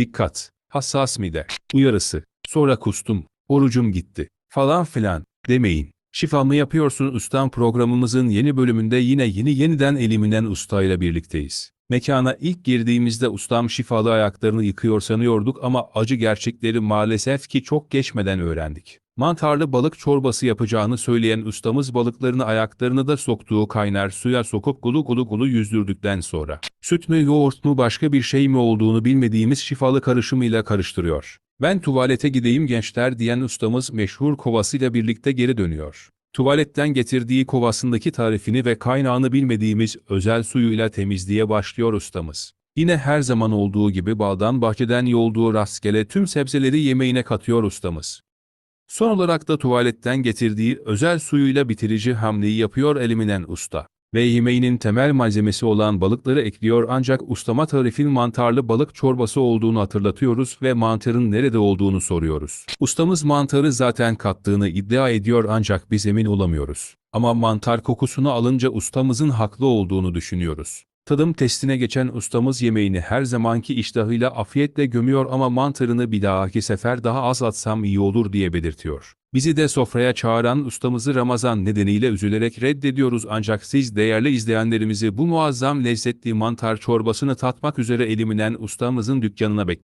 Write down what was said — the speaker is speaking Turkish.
Dikkat! Hassas mide. Uyarısı. Sonra kustum. Orucum gitti. Falan filan. Demeyin. Şifa mı yapıyorsun ustam programımızın yeni bölümünde yine yeni yeniden eliminen usta ile birlikteyiz. Mekana ilk girdiğimizde ustam şifalı ayaklarını yıkıyor sanıyorduk ama acı gerçekleri maalesef ki çok geçmeden öğrendik. Mantarlı balık çorbası yapacağını söyleyen ustamız balıklarını ayaklarını da soktuğu kaynar suya sokup gulu gulu gulu yüzdürdükten sonra süt mü yoğurt mu başka bir şey mi olduğunu bilmediğimiz şifalı karışımıyla karıştırıyor. Ben tuvalete gideyim gençler diyen ustamız meşhur kovasıyla birlikte geri dönüyor. Tuvaletten getirdiği kovasındaki tarifini ve kaynağını bilmediğimiz özel suyuyla temizliğe başlıyor ustamız. Yine her zaman olduğu gibi baldan bahçeden yolduğu rastgele tüm sebzeleri yemeğine katıyor ustamız. Son olarak da tuvaletten getirdiği özel suyuyla bitirici hamleyi yapıyor eliminen usta. Ve yemeğinin temel malzemesi olan balıkları ekliyor ancak ustama tarifin mantarlı balık çorbası olduğunu hatırlatıyoruz ve mantarın nerede olduğunu soruyoruz. Ustamız mantarı zaten kattığını iddia ediyor ancak biz emin olamıyoruz. Ama mantar kokusunu alınca ustamızın haklı olduğunu düşünüyoruz. Tadım testine geçen ustamız yemeğini her zamanki iştahıyla afiyetle gömüyor ama mantarını bir dahaki sefer daha az atsam iyi olur diye belirtiyor. Bizi de sofraya çağıran ustamızı Ramazan nedeniyle üzülerek reddediyoruz ancak siz değerli izleyenlerimizi bu muazzam lezzetli mantar çorbasını tatmak üzere eliminen ustamızın dükkanına bekliyoruz.